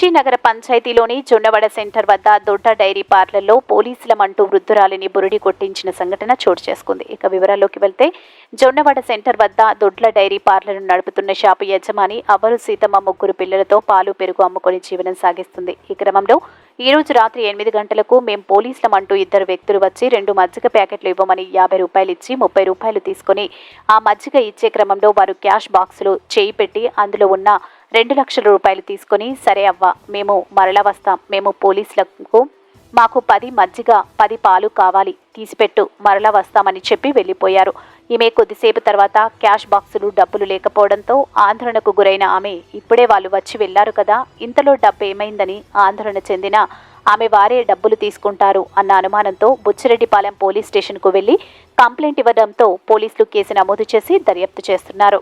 కుర్చీ నగర పంచాయతీలోని జొన్నవడ సెంటర్ వద్ద దొడ్డ డైరీ పార్లర్లో పోలీసులమంటూ వృద్ధురాలిని బురిడి కొట్టించిన సంఘటన చోటు చేసుకుంది. ఇక వివరాల్లోకి వెళ్తే జొన్నవడ సెంటర్ వద్ద దొడ్ల డైరీ పార్లర్ను నడుపుతున్న షాపు యజమాని అవరు సీతమ్మ ముగ్గురు పిల్లలతో పాలు పెరుగు అమ్ముకొని జీవనం సాగిస్తుంది. ఈ క్రమంలో ఈ రోజు రాత్రి ఎనిమిది గంటలకు మేం పోలీసులమంటూ ఇద్దరు వ్యక్తులు వచ్చి రెండు మజ్జిగ ప్యాకెట్లు ఇవ్వమని యాభై రూపాయలు ఇచ్చి ముప్పై రూపాయలు తీసుకొని ఆ మజ్జిగ ఇచ్చే క్రమంలో వారు క్యాష్ బాక్సులు చేయి పెట్టి అందులో ఉన్న రెండు లక్షల రూపాయలు తీసుకొని సరే అవ్వ మేము మరలా వస్తాం. మేము పోలీసులకు మాకు పది మజ్జిగ పది పాలు కావాలి. తీసిపెట్టు మరలా వస్తామని చెప్పి వెళ్ళిపోయారు. ఈమె కొద్దిసేపు తర్వాత క్యాష్ బాక్సులు డబ్బులు లేకపోవడంతో ఆందోళనకు గురైన ఆమె ఇప్పుడే వాళ్ళు వచ్చి వెళ్ళారు కదా ఇంతలో డబ్బు ఏమైందని ఆందోళన చెందిన ఆమె వారే డబ్బులు తీసుకుంటారు అన్న అనుమానంతో బుచ్చిరెడ్డిపాలెం పోలీస్ స్టేషన్కు వెళ్ళి కంప్లైంట్ ఇవ్వడంతో పోలీసులు కేసు నమోదు చేసి దర్యాప్తు చేస్తున్నారు.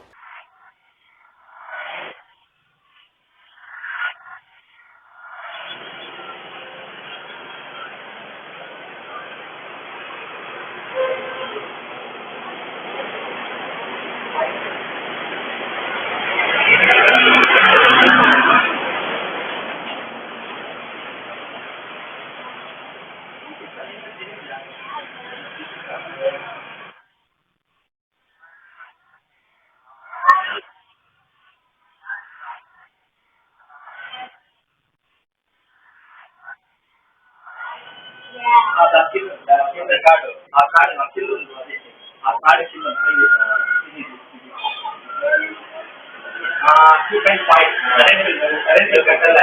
ಕಾರ್ಡ್ ಆ ಕಾರ್ಡ್ ಹಾಕಿದ್ರು ಆ ಕಾರ್ಡ್ ಕರೆಂಟ್ ಕರೆಂಟ್ ಕಟ್ಟಲ್ಲ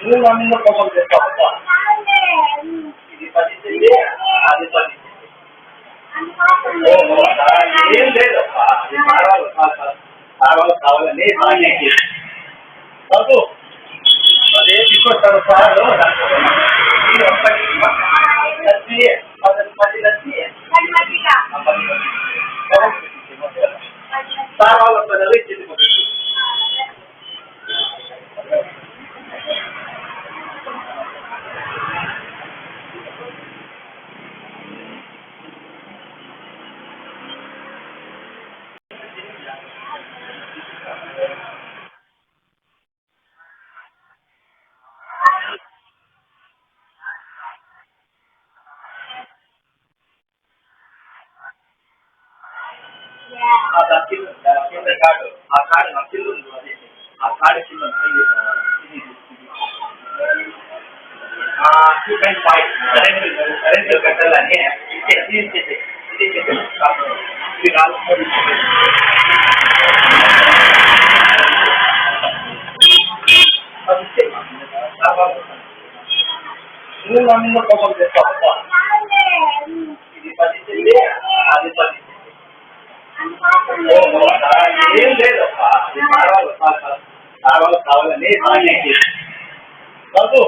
నువ్వు నా మీద కోపం చేస్తావు అబ్బా. ఇది పది ఇచ్చేది అది పది ఇచ్చేది ఏం లేదు కావాలి కావాలి కావాలని బాగా బాబు అదే తీసుకొస్తాను సార్ లస్సీ పది పది లస్సీ సార్ వాళ్ళు వస్తారు ఇచ్చింది ఆ దర్శనం కింద కార్డు ఆ కార్డు నా కింద ఉంది అది ఆ కార్డు కింద ఉంది. ఇది, ఇది. ఆ two point five current current కట్టాలని ఇచ్చే ఇది ఇచ్చేది ఇది ఇచ్చేది ఇది నాలుగు మూడు ఇచ్చేది. అది ఇచ్చేది. తర్వాత నువ్వు నా మీద కోపం చేస్తావు అబ్బా. ఇది పది ఇచ్చేది అది పది ఇచ్చేది. ఏం లేదు. కావాలి కావాలి కావాలని బాబు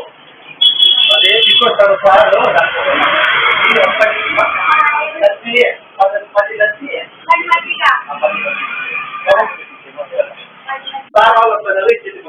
అదే తీసుకొస్తాను సార్ ఇది ఒక్కటి లస్సీ పది పది లస్సీ సార్ వాళ్ళు ఇచ్చింది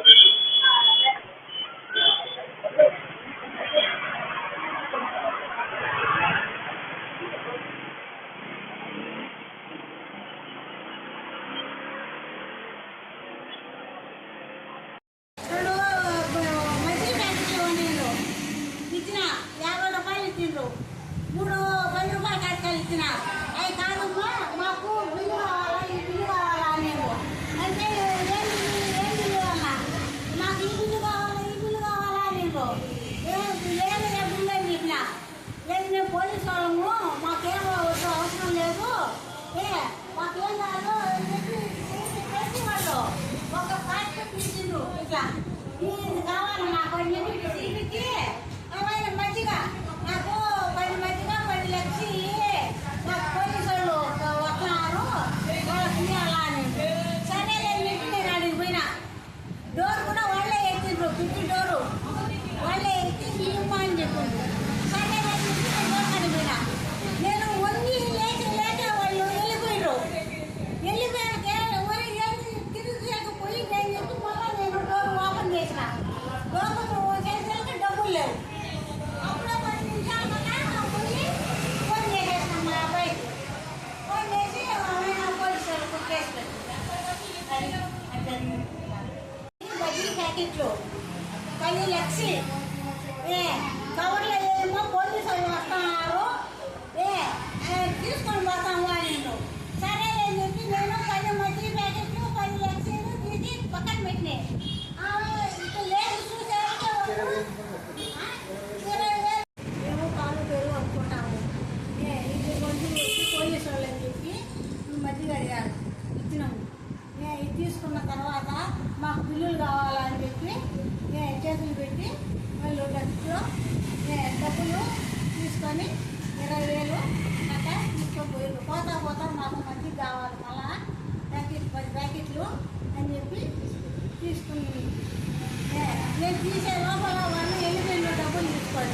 ప్యాకెట్లు కానీ లక్ష్మి ఏ కవర్లో ఏమో పోలీసులు వస్తున్నారు. ఏ తీసుకోండి. ఇరవై వేలు గట్ట ముఖ్యం పోయింది. పోతా పోతా మాకు మంచి కావాలి. మళ్ళా ప్యాకెట్ పది ప్యాకెట్లు అని చెప్పి తీసుకుని నేను తీసే లోపల వాళ్ళు వెళ్ళిపోయిన డబ్బులు తీసుకోండి.